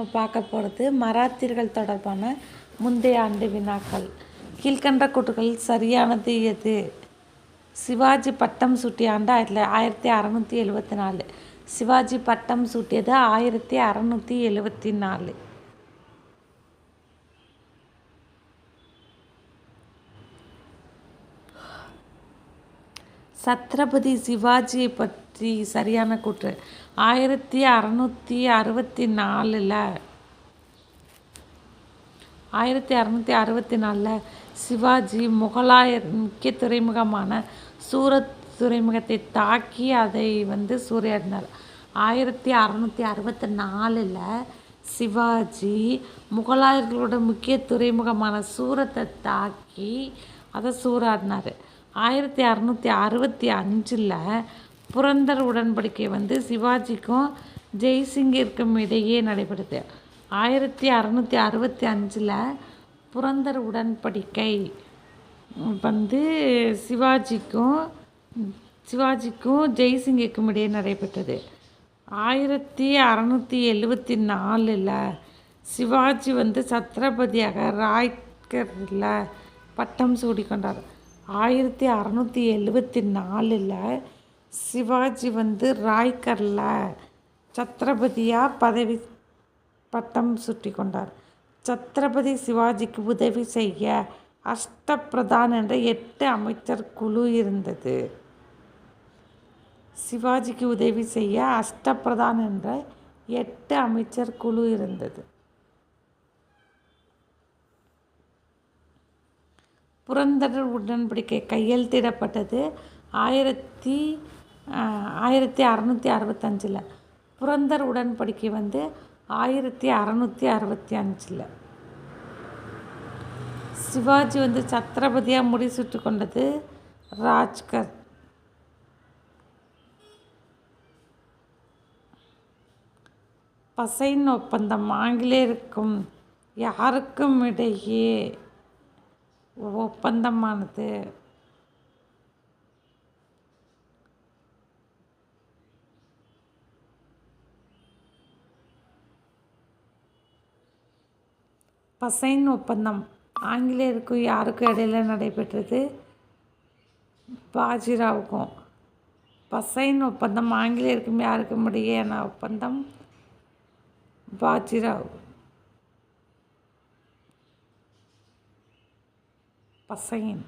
நம்ம பார்க்க போகிறது மராத்தியர்கள் தொடர்பான முந்தைய ஆண்டு வினாக்கள். கீழ்கண்ட கூற்றுகளில் சரியானது எது? சிவாஜி பட்டம் சூட்டிய ஆண்டு ஆயிரத்தி ஆயிரத்தி அறநூற்றி எழுபத்தி நாலு. சிவாஜி பட்டம் சூட்டியது ஆயிரத்தி அறநூற்றி எழுபத்தி நாலு. சத்ரபதி சிவாஜியை பற்றி சரியான கூற்று. ஆயிரத்தி அறநூற்றி அறுபத்தி நாலில் ஆயிரத்தி அறநூற்றி அறுபத்தி நாலில் சிவாஜி முகலாயர் முக்கிய துறைமுகமான சூரத் துறைமுகத்தை தாக்கி அதை வந்து சூறையாடினார். ஆயிரத்தி அறநூற்றி அறுபத்தி நாலில் சிவாஜி முகலாயர்களோட முக்கிய துறைமுகமான சூரத்தை தாக்கி அதை சூறாடினார் ஆயிரத்தி அறநூற்றி அறுபத்தி அஞ்சில் புரந்தர் உடன்படிக்கை வந்து சிவாஜிக்கும் ஜெய்சிங்கிற்கும் இடையே நடைபெறுது ஆயிரத்தி அறநூற்றி அறுபத்தி அஞ்சில் புரந்தர் உடன்படிக்கை வந்து சிவாஜிக்கும் சிவாஜிக்கும் ஜெய்சிங்கிற்கும் இடையே நடைபெற்றது. ஆயிரத்தி அறநூற்றி எழுபத்தி நாலில் சிவாஜி வந்து சத்ரபதியாக ராய்கரில் பட்டம் சூடிக்கொண்டார். ஆயிரத்தி அறநூற்றி எழுபத்தி நாலில் சிவாஜி வந்து ராய்கரில் சத்ரபதியாக பதவி பட்டம் சுட்டி கொண்டார் சத்ரபதி சிவாஜிக்கு உதவி செய்ய அஷ்டபிரதான் என்ற எட்டு அமைச்சர் குழு இருந்தது. சிவாஜிக்கு உதவி செய்ய அஷ்டபிரதான் என்ற எட்டு அமைச்சர் குழு இருந்தது. புரந்தர் உடன்படிக்கை கையெழுத்திடப்பட்டது ஆயிரத்தி ஆயிரத்தி அறநூற்றி அறுபத்தஞ்சில். புரந்தர் உடன்படிக்கை வந்து ஆயிரத்தி அறநூற்றி அறுபத்தி அஞ்சில் சிவாஜி வந்து சத்ரபதியாக முடிசூட்டு கொண்டது ராஜ்கர். பசைன் ஒப்பந்தம் ஆங்கிலேயருக்கும் யாருக்கும் இடையே ஒப்பந்தமானது. பசைன் ஒப்பந்தம். ஆங்கிலேயருக்கும் யாருக்கும் இடையில நடைபெற்றது? பாஜிராவுக்கும். பசைன் ஒப்பந்தம் ஆங்கிலேயருக்கும் யாருக்கும் இடையேயான ஒப்பந்தம்? பாஜிராவ். பசைன்